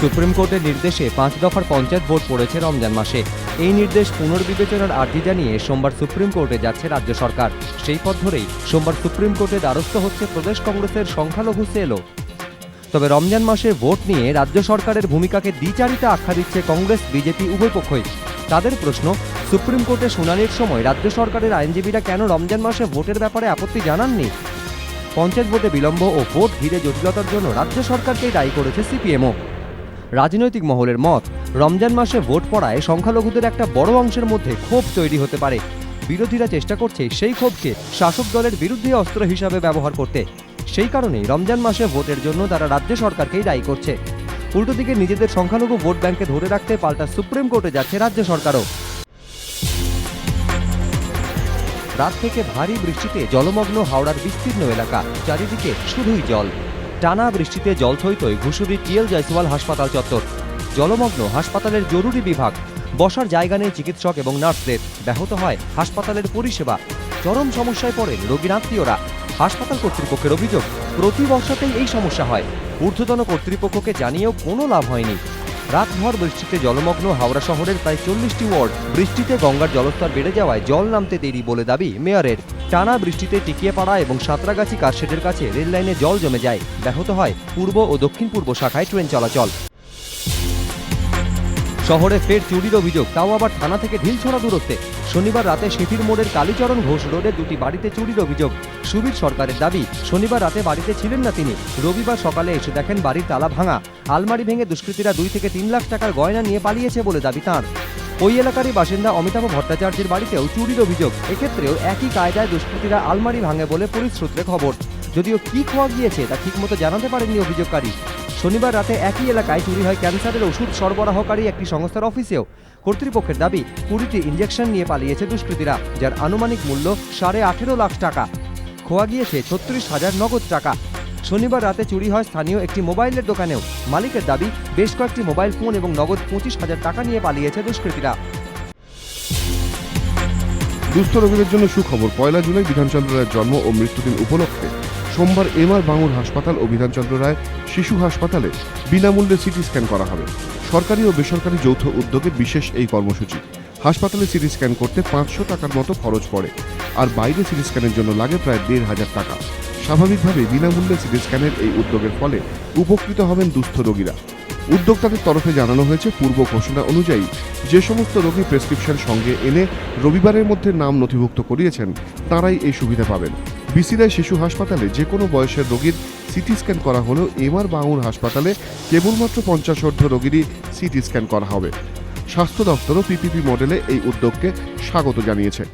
Supreme কোর্টের নির্দেশে পাঁচ দফার পঞ্চায়েত ভোট পড়েছে রমজান মাসে। এই নির্দেশ পুনর্বিবেচনার আর্জি জানিয়ে সোমবার সুপ্রিম কোর্টে যাচ্ছে রাজ্য সরকার। সেই পথ ধরেই সোমবার সুপ্রিম কোর্টে দ্বারস্থ হচ্ছে প্রদেশ কংগ্রেসের সংখ্যালঘু সেলও। তবে রমজান মাসে ভোট নিয়ে রাজ্য সরকারের ভূমিকাকে দ্বিচারিতা আখ্যা দিচ্ছে কংগ্রেস, বিজেপি, উভয় পক্ষই। তাদের প্রশ্ন, সুপ্রিম কোর্টে শুনানির সময় রাজ্য সরকারের আইনজীবীরা কেন রমজান মাসে ভোটের ব্যাপারে আপত্তি জানাননি? পঞ্চায়েত ভোটে বিলম্ব ও ভোট ঘিরে জটিলতার জন্য রাজ্য সরকারকেই দায়ী করেছে সিপিএমও। রাজনৈতিক মহলের মত, রমজান মাসে ভোট পড়ায় সংখ্যালঘুদের একটা বড় অংশের মধ্যে ক্ষোভ তৈরি হতে পারে। বিরোধীরা চেষ্টা করছে সেই ক্ষোভকে শাসক দলের বিরুদ্ধে অস্ত্র হিসাবে ব্যবহার করতে। সেই কারণেই রমজান মাসে ভোটের জন্য তারা রাজ্য সরকারকেই দায়ী করছে। উল্টো দিকে নিজেদের সংখ্যালঘু ভোট ব্যাংকে ধরে রাখতে পাল্টা সুপ্রিম কোর্টে যাচ্ছে রাজ্য সরকারও। রাত থেকে ভারী বৃষ্টিতে জলমগ্ন হাওড়ার বিস্তীর্ণ এলাকা, চারিদিকে শুধুই জল। টানা বৃষ্টিতে জল থইতই ঘুষুরি টিএল জয়সওয়াল হাসপাতাল চত্বর। জলমগ্ন হাসপাতালের জরুরি বিভাগ। বসার জায়গা নেই চিকিৎসক এবং নার্সদের। ব্যাহত হয় হাসপাতালের পরিষেবা। চরম সমস্যায় পড়েন রোগীর আত্মীয়রা। হাসপাতাল কর্তৃপক্ষের অভিযোগ, প্রতি বর্ষাতেই এই সমস্যা হয়। ঊর্ধ্বতন কর্তৃপক্ষকে জানিয়েও কোনো লাভ হয়নি। রাতভর বৃষ্টিতে জলমগ্ন হাওড়া শহরের প্রায় চল্লিশটি ওয়ার্ড, বৃষ্টিতে গঙ্গার জলস্তর বেড়ে যাওয়ায় জল নামতে দেরি বলে দাবি মেয়রের। টানা বৃষ্টিতে টিকিয়ে পাড়া এবং সাঁতরাগাছি কারশেডের কাছে রেললাইনে জল জমে যায়। ব্যাহত হয় পূর্ব ও দক্ষিণ পূর্ব শাখায় ট্রেন চলাচল। শহরে ফের চুরির অভিযোগ, তাও আবার থানা থেকে ঢিল ঢিলছড়া দূরত্বে। শনিবার রাতে সিঁথির মোড়ের কালীচরণ ঘোষ রোডে দুটি বাড়িতে চুরির অভিযোগ। সুবীর সরকারের দাবি, শনিবার রাতে বাড়িতে ছিলেন না তিনি। রবিবার সকালে এসে দেখেন বাড়ির তালা ভাঙা। আলমারি ভেঙে দুষ্কৃতীরা দুই থেকে তিন লাখ টাকার গয়না নিয়ে পালিয়েছে বলে দাবি তাঁর। ওই এলাকারই বাসিন্দা অমিতাভ ভট্টাচার্যের বাড়িতেও চুরির অভিযোগ। এক্ষেত্রেও একই কায়দায় দুষ্কৃতীরা আলমারি ভাঙে বলে পুলিশ সূত্রে খবর। যদিও কি খোয়া গিয়েছে তা ঠিকমতো জানাতে পারেননি অভিযোগকারী। শনিবার রাতে একই এলাকায় চুরি হয় ক্যান্সারের ওষুধ সরবরাহকারী একটি সংস্থার অফিসেও। কর্তৃপক্ষের দাবি, কুড়িটি ইঞ্জেকশন নিয়ে পালিয়েছে দুষ্কৃতীরা, যার আনুমানিক মূল্য সাড়ে আঠেরো লাখ টাকা। খোয়া গিয়েছে ছত্রিশ হাজার নগদ টাকা। শনিবার রাতে চুরি হয় স্থানীয় একটি মোবাইলের দোকানেও। মালিকের দাবি, বেশ কয়েকটি মোবাইল ফোন এবং নগদ পঁচিশ হাজার টাকা নিয়ে পালিয়েছে দুষ্কৃতীরা। দুস্থ রোগীদের জন্য সুখবর, পয়লা জুলাই বিধানচন্দ্র রায়ের জন্ম ও মৃত্যুদিন উপলক্ষে। সোমবার এমআর বাঙুর হাসপাতাল ও বিধানচন্দ্র রায় শিশু হাসপাতালে বিনামূল্যে সিটি স্ক্যান করা হবে। সরকারি ও বেসরকারি যৌথ উদ্যোগে বিশেষ এই কর্মসূচি। হাসপাতালে সিটি স্ক্যান করতে পাঁচশো টাকার মতো খরচ পড়ে। আর বাইরে সিটি স্ক্যানের জন্য লাগে প্রায় দেড় হাজার টাকা। স্বাভাবিকভাবে বিনামূল্যে সিটি স্ক্যানের এই উদ্যোগের ফলে উপকৃত হবেন দুস্থ রোগীরা। উদ্যোক্তাদের তরফে জানানো হয়েছে পূর্ব ঘোষণা অনুযায়ী যে সমস্ত রোগী প্রেসক্রিপশন সঙ্গে এনে রবিবারের মধ্যে নাম নথিভুক্ত করিয়েছেন, তারাই এই সুবিধা পাবেন। বিসিরাই শিশু হাসপাতালে যে কোনো বয়সের রোগীর সিটি স্ক্যান করা হলেও এমআর বাঙুর হাসপাতালে কেবলমাত্র পঞ্চাশ অর্ধ রোগীরই সিটি স্ক্যান করা হবে। স্বাস্থ্য দপ্তরও পিপিপি মডেলে এই উদ্যোগকে স্বাগত জানিয়েছে।